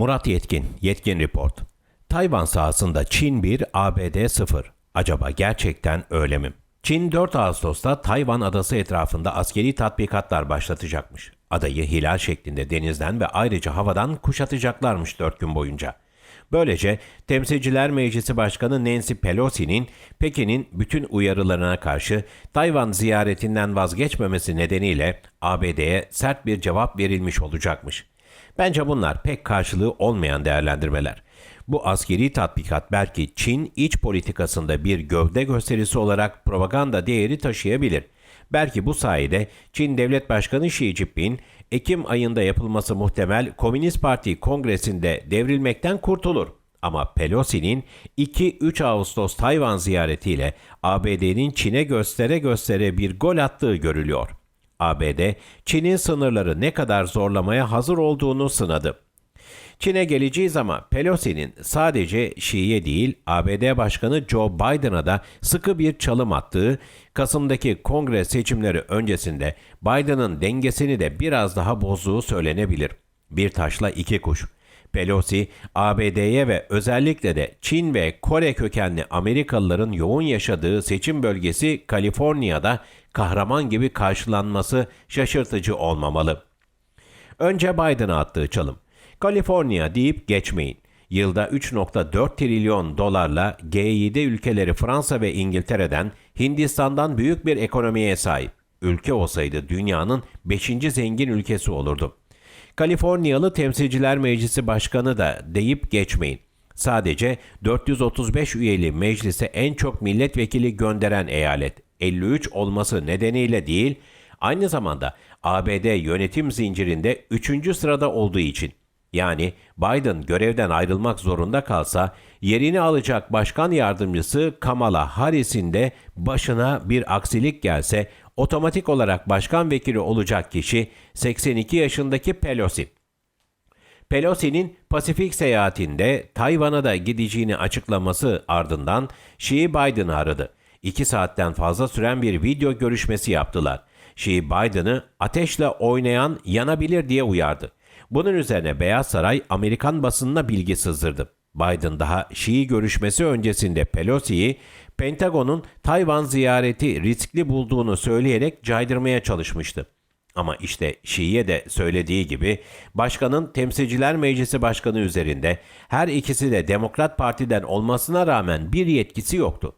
Murat Yetkin, Yetkin Report. Tayvan sahasında Çin 1, ABD 0. Acaba gerçekten öyle mi? Çin 4 Ağustos'ta Tayvan adası etrafında askeri tatbikatlar başlatacakmış. Adayı hilal şeklinde denizden ve ayrıca havadan kuşatacaklarmış 4 gün boyunca. Böylece Temsilciler Meclisi Başkanı Nancy Pelosi'nin Pekin'in bütün uyarılarına karşı Tayvan ziyaretinden vazgeçmemesi nedeniyle ABD'ye sert bir cevap verilmiş olacakmış. Bence bunlar pek karşılığı olmayan değerlendirmeler. Bu askeri tatbikat belki Çin iç politikasında bir gövde gösterisi olarak propaganda değeri taşıyabilir. Belki bu sayede Çin Devlet Başkanı Xi Jinping, Ekim ayında yapılması muhtemel Komünist Parti Kongresi'nde devrilmekten kurtulur. Ama Pelosi'nin 2-3 Ağustos Tayvan ziyaretiyle ABD'nin Çin'e göstere göstere bir gol attığı görülüyor. ABD, Çin'in sınırları ne kadar zorlamaya hazır olduğunu sınadı. Çin'e geleceğiz ama Pelosi'nin sadece Şii'ye değil ABD Başkanı Joe Biden'a da sıkı bir çalım attığı, Kasım'daki kongre seçimleri öncesinde Biden'ın dengesini de biraz daha bozduğu söylenebilir. Bir taşla iki kuş. Pelosi, ABD'ye ve özellikle de Çin ve Kore kökenli Amerikalıların yoğun yaşadığı seçim bölgesi Kaliforniya'da kahraman gibi karşılanması şaşırtıcı olmamalı. Önce Biden'a attığı çalım. Kaliforniya deyip geçmeyin. Yılda 3.4 trilyon dolarla G7 ülkeleri Fransa ve İngiltere'den Hindistan'dan büyük bir ekonomiye sahip. Ülke olsaydı dünyanın 5. zengin ülkesi olurdu. Kaliforniyalı Temsilciler Meclisi Başkanı da deyip geçmeyin. Sadece 435 üyeli meclise en çok milletvekili gönderen eyalet 53 olması nedeniyle değil, aynı zamanda ABD yönetim zincirinde 3. sırada olduğu için. Yani Biden görevden ayrılmak zorunda kalsa yerini alacak başkan yardımcısı Kamala Harris'in de başına bir aksilik gelse otomatik olarak başkan vekili olacak kişi 82 yaşındaki Pelosi. Pelosi'nin Pasifik seyahatinde Tayvan'a da gideceğini açıklaması ardından Xi Biden'ı aradı. İki saatten fazla süren bir video görüşmesi yaptılar. Xi Biden'ı ateşle oynayan yanabilir diye uyardı. Bunun üzerine Beyaz Saray Amerikan basınına bilgi sızdırdı. Biden daha Şii görüşmesi öncesinde Pelosi'yi Pentagon'un Tayvan ziyareti riskli bulduğunu söyleyerek caydırmaya çalışmıştı. Ama işte Şii'ye de söylediği gibi başkanın Temsilciler Meclisi Başkanı üzerinde her ikisi de Demokrat Parti'den olmasına rağmen bir yetkisi yoktu.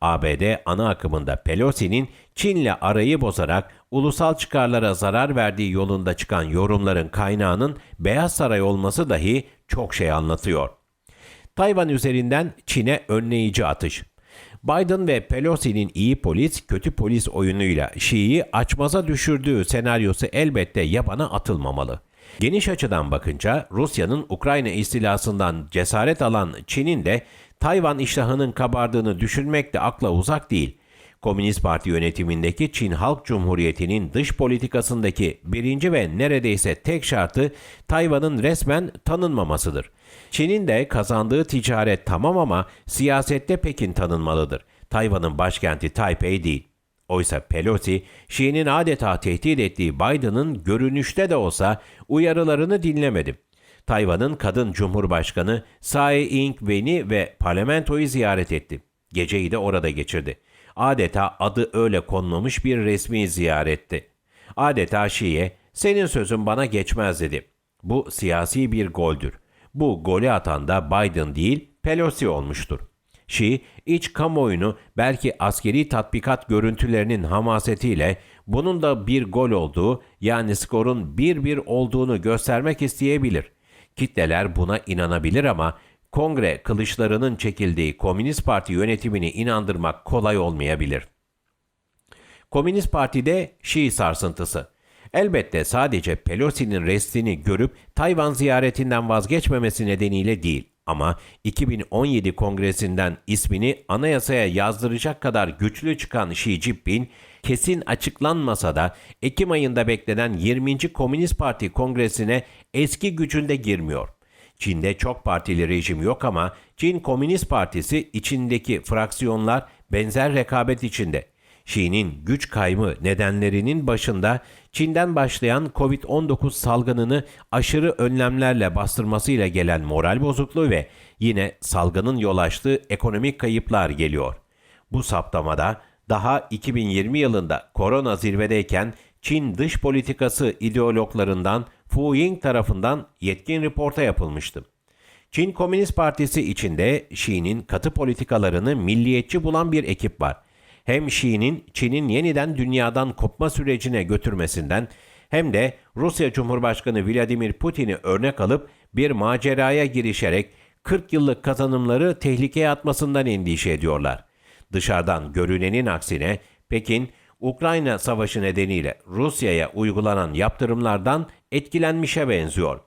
ABD ana akımında Pelosi'nin Çin'le arayı bozarak ulusal çıkarlara zarar verdiği yolunda çıkan yorumların kaynağının Beyaz Saray olması dahi çok şey anlatıyor. Tayvan üzerinden Çin'e önleyici atış. Biden ve Pelosi'nin iyi polis, kötü polis oyunuyla Şii'yi açmaza düşürdüğü senaryosu elbette yabana atılmamalı. Geniş açıdan bakınca Rusya'nın Ukrayna istilasından cesaret alan Çin'in de Tayvan iştahının kabardığını düşünmek de akla uzak değil. Komünist Parti yönetimindeki Çin Halk Cumhuriyeti'nin dış politikasındaki birinci ve neredeyse tek şartı Tayvan'ın resmen tanınmamasıdır. Çin'in de kazandığı ticaret tamam ama siyasette Pekin tanınmalıdır. Tayvan'ın başkenti Taipei değil. Oysa Pelosi, Xi'nin adeta tehdit ettiği Biden'ın görünüşte de olsa uyarılarını dinlemedi. Tayvan'ın kadın cumhurbaşkanı Tsai Ing-wen'i ve parlamentoyu ziyaret etti. Geceyi de orada geçirdi. Adeta adı öyle konmamış bir resmi ziyaretti. Adeta Şi'ye senin sözün bana geçmez dedi. Bu siyasi bir goldür. Bu golü atan da Biden değil Pelosi olmuştur. Şi, iç kamuoyunu belki askeri tatbikat görüntülerinin hamasetiyle bunun da bir gol olduğu yani skorun 1-1 olduğunu göstermek isteyebilir. Kitleler buna inanabilir ama kongre kılıçlarının çekildiği Komünist Parti yönetimini inandırmak kolay olmayabilir. Komünist Parti'de Şii sarsıntısı. Elbette sadece Pelosi'nin restini görüp Tayvan ziyaretinden vazgeçmemesi nedeniyle değil ama 2017 kongresinden ismini anayasaya yazdıracak kadar güçlü çıkan Xi Jinping kesin açıklanmasa da Ekim ayında beklenen 20. Komünist Parti kongresine eski gücünde girmiyor. Çin'de çok partili rejim yok ama Çin Komünist Partisi içindeki fraksiyonlar benzer rekabet içinde. Şi'nin güç kaymı nedenlerinin başında Çin'den başlayan Covid-19 salgınını aşırı önlemlerle bastırmasıyla gelen moral bozukluğu ve yine salgının yol açtığı ekonomik kayıplar geliyor. Bu saptamada daha 2020 yılında korona zirvedeyken Çin dış politikası ideologlarından Fu Ying tarafından yetkin reporta yapılmıştı. Çin Komünist Partisi içinde Xi'nin katı politikalarını milliyetçi bulan bir ekip var. Hem Xi'nin Çin'in yeniden dünyadan kopma sürecine götürmesinden hem de Rusya Cumhurbaşkanı Vladimir Putin'i örnek alıp bir maceraya girişerek 40 yıllık kazanımları tehlikeye atmasından endişe ediyorlar. Dışarıdan görünenin aksine Pekin, Ukrayna savaşı nedeniyle Rusya'ya uygulanan yaptırımlardan etkilenmişe benziyor.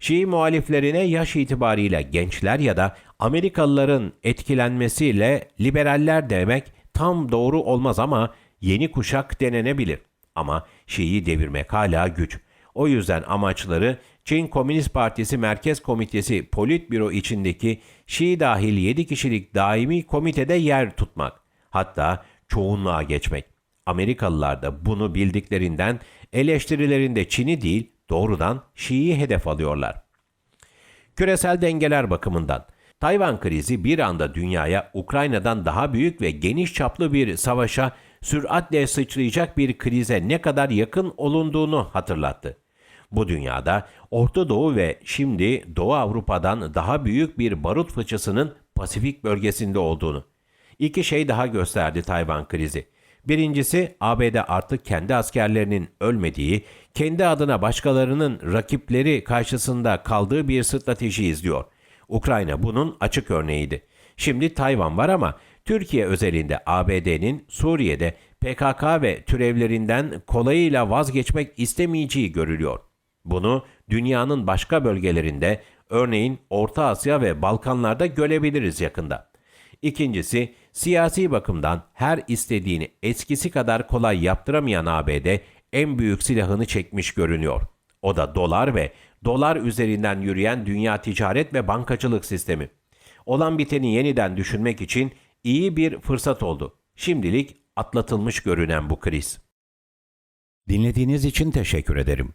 Şii muhaliflerine yaş itibariyle gençler ya da Amerikalıların etkilenmesiyle liberaller demek tam doğru olmaz ama yeni kuşak denenebilir. Ama Şii'yi devirmek hala güç. O yüzden amaçları Çin Komünist Partisi Merkez Komitesi Politbüro içindeki Şii dahil 7 kişilik daimi komitede yer tutmak. Hatta çoğunluğa geçmek. Amerikalılar da bunu bildiklerinden eleştirilerinde Çin'i değil doğrudan Şii'yi hedef alıyorlar. Küresel dengeler bakımından Tayvan krizi bir anda dünyaya Ukrayna'dan daha büyük ve geniş çaplı bir savaşa süratle sıçrayacak bir krize ne kadar yakın olunduğunu hatırlattı. Bu dünyada Orta Doğu ve şimdi Doğu Avrupa'dan daha büyük bir barut fıçısının Pasifik bölgesinde olduğunu. İki şey daha gösterdi Tayvan krizi. Birincisi ABD artık kendi askerlerinin ölmediği, kendi adına başkalarının rakipleri karşısında kaldığı bir strateji izliyor. Ukrayna bunun açık örneğiydi. Şimdi Tayvan var ama Türkiye özelinde ABD'nin Suriye'de PKK ve türevlerinden kolayıyla vazgeçmek istemeyeceği görülüyor. Bunu dünyanın başka bölgelerinde, örneğin Orta Asya ve Balkanlarda görebiliriz yakında. İkincisi, siyasi bakımdan her istediğini eskisi kadar kolay yaptıramayan ABD en büyük silahını çekmiş görünüyor. O da dolar ve dolar üzerinden yürüyen dünya ticaret ve bankacılık sistemi. Olan biteni yeniden düşünmek için iyi bir fırsat oldu. Şimdilik atlatılmış görünen bu kriz. Dinlediğiniz için teşekkür ederim.